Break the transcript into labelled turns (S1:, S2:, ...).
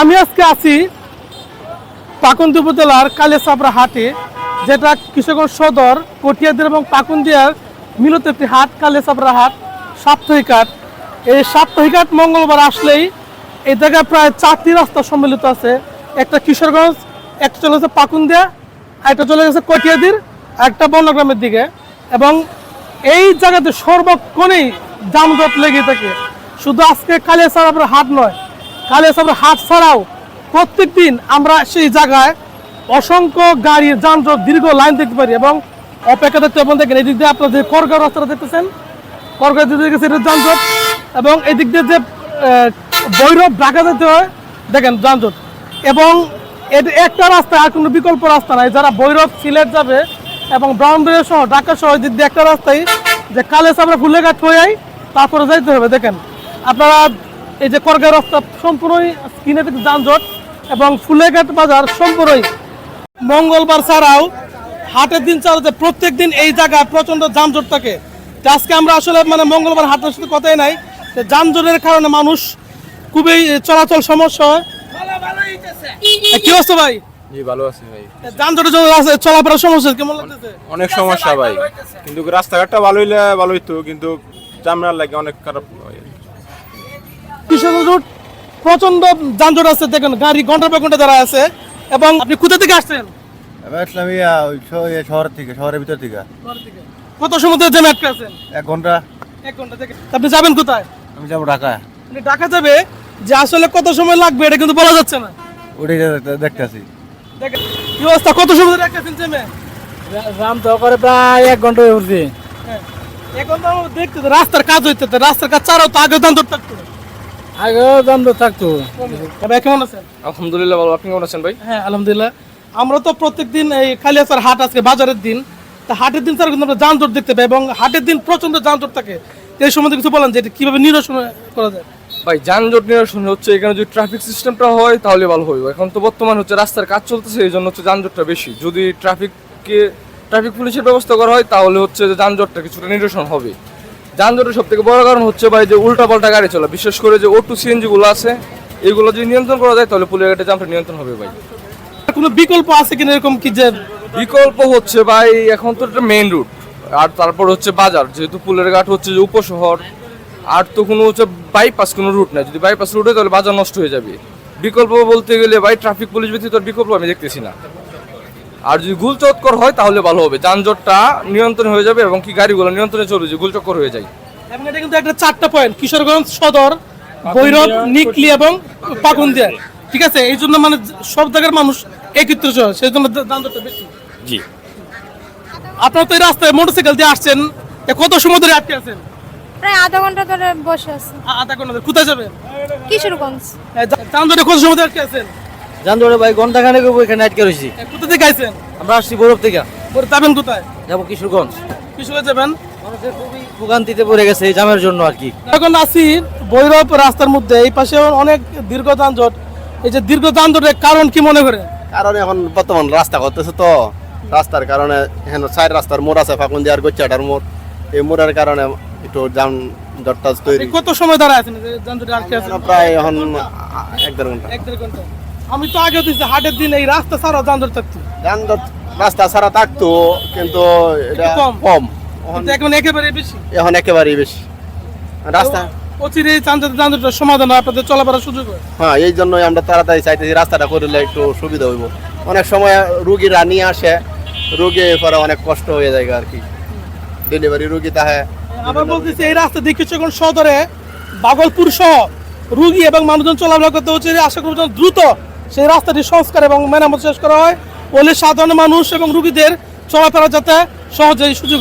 S1: আমি আজকে আছি পাকুন্দি উপজেলার কালেসাবরা হাটে, যেটা কিশোরগঞ্জ সদর, কটিয়াদের এবং পাকুন্দিয়ার মিলত একটি হাট, কালেসাবরা হাট, সাপ্তাহিক হাট। এই সাপ্তাহিক হাট মঙ্গলবার আসলেই এই জায়গায় প্রায় চারটি রাস্তা সম্মিলিত আছে। একটা কিশোরগঞ্জ, একটা চলে গেছে পাকুন্দিয়া একটা চলে গেছে কটিয়াদির একটা বর্ণগ্রামের দিকে। এবং এই জায়গাতে সর্বক্ষণেই যানজট লেগে থাকে। শুধু আজকে কালিয়াসাবরা হাট নয় কালিয়াসাবরা হাট ছাড়াও প্রত্যেক দিন আমরা সেই জায়গায় অসংখ্য গাড়ির যানজট, দীর্ঘ লাইন দেখতে পারি এবং অপেক্ষা দেখতে এবং দেখেন এই দিক দিয়ে আপনার যে করগাঁও রাস্তাটা দেখতেছেন, করগাঁও দিকে গেছে এটা যানজট এবং এই দিক দিয়ে যে বৈরব ঢাকা যেতে হয়, দেখেন যানজট এবং একটা রাস্তা আর কোনো বিকল্প রাস্তা নাই, যারা বৈরব সিলেট যাবে এবং ব্রাউনবাড়িয়া সহ ঢাকা সহ এই দিয়ে একটা রাস্তাই যে কালেজ আমরা ফুলেঘাট হয়ে তারপরে যাইতে হবে, দেখেন। আপনারা এই যে করগাঁও রাস্তা সম্পূর্ণই স্কিনে যানজট এবং ফুলেঘাট বাজার সম্পূর্ণই মঙ্গলবার ছাড়াও হাটের দিন চালাতে প্রত্যেক দিন এই জায়গায় প্রচণ্ড যানজট থাকে। আজকে আমরা আসলে মানে মঙ্গলবার হাটের সাথে কথাই নাই যে যানজটের কারণে মানুষ খুবই চলাচল সমস্যা হয়। কি অবস্থা ভাই?
S2: জি ভালো আছি ভাই।
S1: যানজটের জন্য রাস্তায় সমস্যা কেমন লাগতেছে?
S2: অনেক সমস্যা ভাই। কিন্তু রাস্তাঘাটটা ভালো হইলে ভালো হইতো কিন্তু জামরার লাগে অনেক খারাপ।
S1: কিশোরগঞ্জ রোড প্রচণ্ড যানজট আছে দেখেন গাড়ি ঘণ্টার পর ঘণ্টা দাঁড়া আছে এবং আপনি কোথা থেকে আসছেন?
S3: আমি ওই শহর থেকে শহরের ভিতর থেকে।
S1: কত সময় ধরে জ্যামে আটকে আছেন?
S3: এক ঘণ্টা।
S1: এক ঘণ্টা থেকে। আপনি যাবেন কোথায়?
S3: আমি যাব ঢাকা।
S1: আপনি ঢাকা যাবে যে আসলে কত সময় লাগবে এটা কিন্তু বলা যাচ্ছে না।
S3: ওটাই দেখতেছি।
S1: দেখেন কি অবস্থা? কত সময় ধরে আটকেছেন জ্যামে
S4: রাম তো করে প্রায় এক ঘণ্টা হয়ে। উঠছে।
S1: এখন তো দেখতে রাস্তার কাজ হইতে রাস্তার কাজ ছাড়াও তো আগে দাম থাকতো।
S4: তো থাকতো।
S1: ভাই কেমন আছেন?
S5: আলহামদুলিল্লাহ ভালো। আপনি কেমন আছেন ভাই?
S1: হ্যাঁ আলহামদুলিল্লাহ। আমরা তো প্রত্যেকদিন এই খালিয়াসার হাট আজকে বাজারের দিন। তা হাটের দিন কিন্তু আমরা যানজট দেখতে পাই এবং হাটের দিন প্রচণ্ড যানজট থাকে। এই সম্বন্ধে কিছু বলেন যে এটা কীভাবে নিরসন করা যায়?
S5: ভাই যানজট নিরসন হচ্ছে এখানে যদি ট্রাফিক সিস্টেমটা হয় তাহলে ভালো হবে এখন তো বর্তমান হচ্ছে রাস্তার কাজ চলতেছে এই জন্য হচ্ছে যানজটটা বেশি। যদি ট্রাফিককে ট্রাফিক পুলিশের ব্যবস্থা করা হয় তাহলে হচ্ছে যে যানজটটা কিছুটা নিরসন হবে। যানজটের সব থেকে বড় কারণ হচ্ছে ভাই যে উল্টা পাল্টা গাড়ি চলা। বিশেষ করে যে ওটু সিএনজি গুলো আছে এগুলো যদি নিয়ন্ত্রণ করা যায় তাহলে গাড়িতে জামটা নিয়ন্ত্রণ হবে ভাই।
S1: কোনো বিকল্প আছে কিনা এরকম কি যে
S5: বিকল্প হচ্ছে ভাই এখন তো এটা মেইন রুট আর তারপর হচ্ছে বাজার যেহেতু পুলের ঘাট হচ্ছে যে উপশহর আর তো কোনো হচ্ছে বাইপাস কোনো রুট নাই। যদি বাইপাস রুট হয় তাহলে বাজার নষ্ট হয়ে যাবে। বিকল্প বলতে গেলে ভাই ট্রাফিক পুলিশ ব্যতীত বিকল্প আমি দেখতেছি না। আর যদি গুলচক্কর হয় তাহলে ভালো হবে। যানজটটা নিয়ন্ত্রণ হয়ে যাবে এবং কি গাড়িগুলো নিয়ন্ত্রণে চলবে যে গুলচক্কর হয়ে যায়।
S1: এবং এটা কিন্তু একটা চারটা পয়েন্ট কিশোরগঞ্জ সদর ভৈরব নিকলি এবং পাকুন্দিয়া। ঠিক আছে? এই জন্য মানে সব জায়গার মানুষ একত্রিত হয় সেই জন্য যানজটটা বেশি।
S5: জি।
S1: আপনারা তো এই রাস্তায় মোটরসাইকেল দিয়ে আসছেন এ কত সময় ধরে আটকে আছেন?
S6: প্রায় আধা ঘণ্টা ধরে বসে আছি।
S1: আধা ঘণ্টা ধরে। কোথায় যাবেন?
S6: কিশোরগঞ্জ।
S1: যানজটে কত সময় ধরে আটকে আছেন?
S4: জানতো ভাই ঘণ্টা খানেক এখানে আটকে রয়েছি
S1: আইছেন
S4: আমরা আসছি গৌরব থেকে।
S1: পরে যাবেন কোথায়?
S4: যাব কিশোরগঞ্জ।
S1: কিশোরে যাবেন?
S4: মানুষের খুবই ভোগান্তিতে পড়ে গেছে এই জামের জন্য আর কি।
S1: এখন আছি ভৈরব রাস্তার মধ্যে এই পাশে অনেক দীর্ঘ যানজট। এই যে দীর্ঘ যানজটের কারণ কি মনে করে
S3: কারণ এখন বর্তমান রাস্তা করতেছে তো। রাস্তার কারণে এখন সাইড রাস্তার মোড় আছে ফাঁকুন দিয়ার গোচ্চাটার মোড়। এই মোড়ের কারণে একটু যান জটটা তৈরি।
S1: কত সময় ধরে আছেন? যানজটে আটকে আছেন?
S3: প্রায় এখন এক দেড় ঘণ্টা।
S1: এক দেড় ঘণ্টা। আমি তো আগে দিচ্ছি হাটের দিন এই রাস্তা ছাড়া যানজট থাকতো।
S3: যানজট রাস্তা ছাড়া থাকতো কিন্তু এটা
S1: কম।
S3: কম। এখন
S1: একেবারে বেশি।
S3: এখন একেবারেই বেশি। রাস্তা
S1: অচিরে যানজট যানজটের সমাধান আপনাদের চলাফেরার সুযোগ হয়।
S3: হ্যাঁ এই জন্যই আমরা তাড়াতাড়ি চাইতেছি রাস্তাটা করলে একটু সুবিধা হইব। অনেক সময় রুগীরা নিয়ে আসে রুগী পরে অনেক কষ্ট হয়ে যায় আর কি। ডেলিভারি রুগী তাহে
S1: আবার বলতেছি এই রাস্তা সদরে বাগলপুর সহ রুগী এবং মানুষজন চলাফেরা করতে হচ্ছে আশা করি দ্রুত সেই রাস্তাটি সংস্কার এবং মেরামত শেষ করা হয়। বলে সাধারণ মানুষ এবং রুগীদের চলাফেরা যাতে সহজেই সুযোগ